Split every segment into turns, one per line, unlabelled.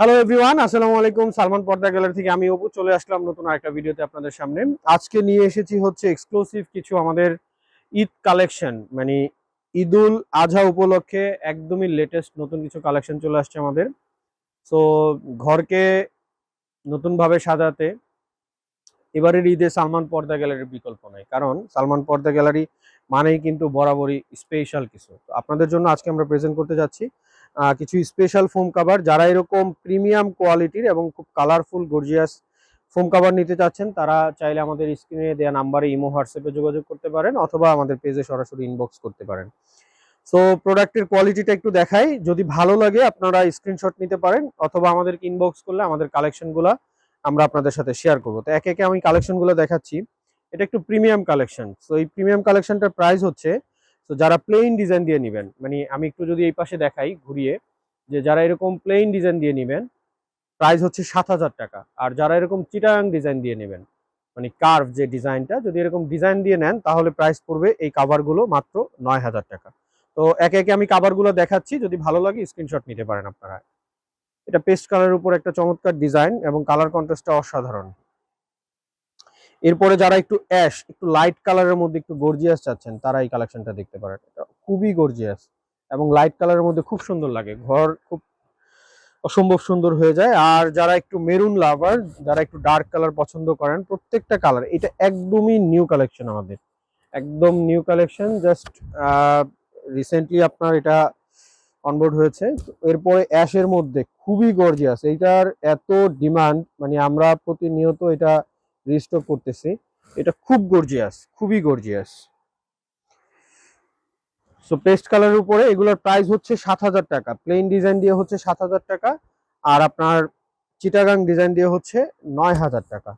Hello everyone আসসালামু আলাইকুম। সালমান পর্দা গ্যালারি থেকে আমি অপু চলে আসলাম নতুন আরেকটা ভিডিওতে আপনাদের সামনে। আজকে নিয়ে এসেছি হচ্ছে এক্সক্লুসিভ কিছু আমাদের ঈদ কালেকশন মানে ঈদুল আজহা উপলক্ষে একদমই লেটেস্ট নতুন কিছু কালেকশন চলে আসছে আমাদের। সো ঘরকে নতুনভাবে সাজাতে এবারের ঈদে সালমান পর্দা গ্যালারির বিকল্প নেই। কারণ সালমান পর্দা গ্যালারি মানেই কিন্তু বরাবরই স্পেশাল কিছু। আপনাদের জন্য আজকে আমরা প্রেজেন্ট করতে যাচ্ছি কিছু স্পেশাল ফোম কাভার যারা এরকম প্রিমিয়াম কোয়ালিটির এবং খুব কালারফুল গর্জিয়াস ফোম কাভার নিতে চাচ্ছেন, তারা চাইলে আমাদের স্ক্রিনে দেওয়া নাম্বারে ইমো হোয়াটসঅ্যাপে যোগাযোগ করতে পারেন অথবা আমাদের পেজে সরাসরি ইনবক্স করতে পারেন। সো প্রোডাক্টের কোয়ালিটিটা একটু দেখাই। যদি ভালো লাগে, আপনারা স্ক্রিনশট নিতে পারেন অথবা আমাদেরকে ইনবক্স করলে আমাদের কালেকশনগুলো আমরা আপনাদের সাথে শেয়ার করব। তো একে একে আমি কালেকশনগুলো দেখাচ্ছি। এটা একটু প্রিমিয়াম কালেকশন সো এই প্রিমিয়াম কালেকশনটার প্রাইস হচ্ছে তো যারা প্লেন ডিজাইন দিয়ে নেবেন মানে আমি একটু যদি এই পাশে দেখাই ঘুরিয়ে, যে যারা এরকম প্লেন ডিজাইন দিয়ে নেবেন প্রাইস হচ্ছে সাত হাজার টাকা। আর যারা এরকম চিটাং ডিজাইন দিয়ে নেবেন মানে কার্ভ যে ডিজাইনটা যদি এরকম ডিজাইন দিয়ে নেন, তাহলে প্রাইস পড়বে এই কাভারগুলো মাত্র নয় হাজার টাকা। তো একে একে আমি কাভারগুলো দেখাচ্ছি, যদি ভালো লাগে স্ক্রিনশট নিতে পারেন আপনারা। এটা পেস্ট কালারের উপর একটা চমৎকার ডিজাইন এবং কালার কন্ট্রাস্টটা অসাধারণ। এরপরে যারা একটু অ্যাশ একটু লাইট কালারের মধ্যে একটু গর্জিয়াস চাচ্ছেন, তারা এই কালেকশনটা দেখতে পারেন। এটা খুবই গর্জিয়াস এবং লাইট কালারের মধ্যে খুব সুন্দর লাগে। ঘর খুব অসম্ভব সুন্দর হয়ে যায়। আর যারা একটু মেরুন লাভার যারা একটু ডার্ক কালার পছন্দ করেন, প্রত্যেকটা কালার এটা একদমই নিউ কালেকশন আমাদের। একদম নিউ কালেকশন জাস্ট রিসেন্টলি আপনার এটা অনবোর্ড হয়েছে। এরপরে অ্যাশের মধ্যে খুবই গর্জিয়াস এইটার এত ডিমান্ড মানে আমরা প্রতিনিয়ত এটা রিস্টক করতেছি। এটা খুব গর্জিয়াস খুবই গর্জিয়াস সো পেস্ট কালারের উপরে এগুলোর প্রাইস হচ্ছে সাত হাজার টাকা। প্লেন ডিজাইন দিয়ে হচ্ছে সাত হাজার টাকা আর আপনার চিটাগাং ডিজাইন দিয়ে হচ্ছে নয় হাজার টাকা।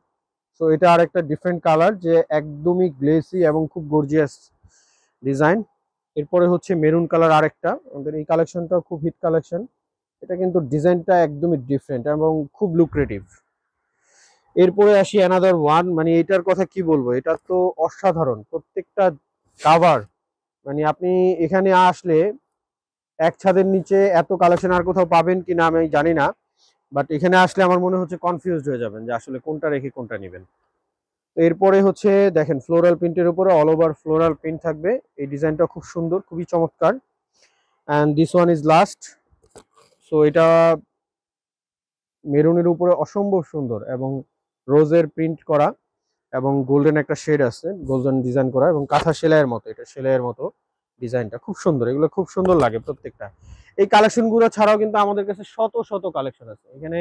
সো এটা আর একটা ডিফারেন্ট কালার যে একদমই গ্লেসি এবং খুব গর্জিয়াস ডিজাইন এরপরে হচ্ছে মেরুন কালার আরেকটা। আমাদের এই কালেকশনটাও খুব হিট কালেকশন এটা কিন্তু ডিজাইনটা একদমই ডিফারেন্ট এবং খুব লুক্রেটিভ এরপরে আসি অ্যানাদার ওয়ান মানে এটার কথা কি বলব? এটা তো অসাধারণ। প্রত্যেকটা কাভার মানে আপনি এখানে আসলে এক ছাদের নিচে এত কালেকশন আর কোথাও পাবেন কিনা আমি জানি না বাট এখানে আসলে আমার মনে হচ্ছে কনফিউজড হয়ে যাবেন যে আসলে কোনটা রেখে কোনটা নেবেন। তো এরপরে হচ্ছে দেখেন ফ্লোরাল প্রিন্টের উপরে অল ওভার ফ্লোরাল প্রিন্ট থাকবে। এই ডিজাইনটা খুব সুন্দর, খুবই চমৎকার। And this one is last so এটা মেরুনের উপরে অসম্ভব সুন্দর এবং রোজের প্রিন্ট করা এবং গোল্ডেন একটা শেড আছে, গোল্ডেন ডিজাইন করা এবং কাঁথা সেলাইয়ের মতো, এটা সেলাইয়ের মতো ডিজাইনটা। খুব সুন্দর, এগুলো খুব সুন্দর লাগে প্রত্যেকটা। এই কালেকশনগুলো ছাড়াও কিন্তু আমাদের কাছে শত শত কালেকশন আছে। এখানে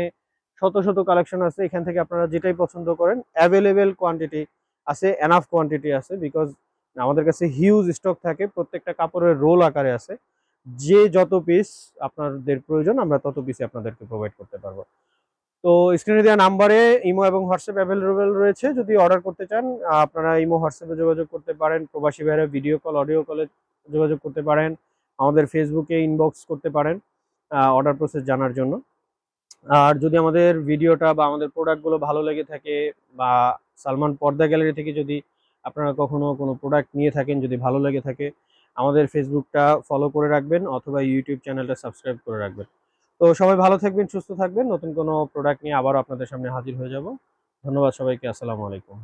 শত শত কালেকশন আছে, এখান থেকে আপনারা যেটাই পছন্দ করেন অ্যাভেলেবেল কোয়ান্টিটি আছে এনাফ কোয়ান্টিটি আছে বিকজ আমাদের কাছে হিউজ স্টক থাকে, প্রত্যেকটা কাপড়ের রোল আকারে আছে। যে যত পিস আপনাদের প্রয়োজন, আমরা তত পিসে আপনাদেরকে প্রোভাইড করতে পারব। তো স্ক্রিনে দেওয়া নাম্বারে ইমো এবং হোয়াটসঅ্যাপ অ্যাভেলেবেল রয়েছে। যদি অর্ডার করতে চান আপনারা ইমো হোয়াটসঅ্যাপে যোগাযোগ করতে পারেন, প্রবাসী ভাইরা ভিডিও কল অডিও কলে যোগাযোগ করতে পারেন, আমাদের ফেসবুকে ইনবক্স করতে পারেন অর্ডার প্রসেস জানার জন্য। আর যদি আমাদের ভিডিওটা বা আমাদের প্রোডাক্টগুলো ভালো লেগে থাকে বা সালমান পর্দা গ্যালারি থেকে যদি আপনারা কখনো কোনো প্রোডাক্ট নিয়ে থাকেন, যদি ভালো লেগে থাকে, আমাদের ফেসবুকটা ফলো করে রাখবেন অথবা ইউটিউব চ্যানেলটা সাবস্ক্রাইব করে রাখবেন। তো সবাই ভালো থাকবেন, সুস্থ থাকবেন। নতুন কোনো প্রোডাক্ট নিয়ে আবারও আপনাদের সামনে হাজির হয়ে যাব। ধন্যবাদ সবাইকে, আসসালামু আলাইকুম।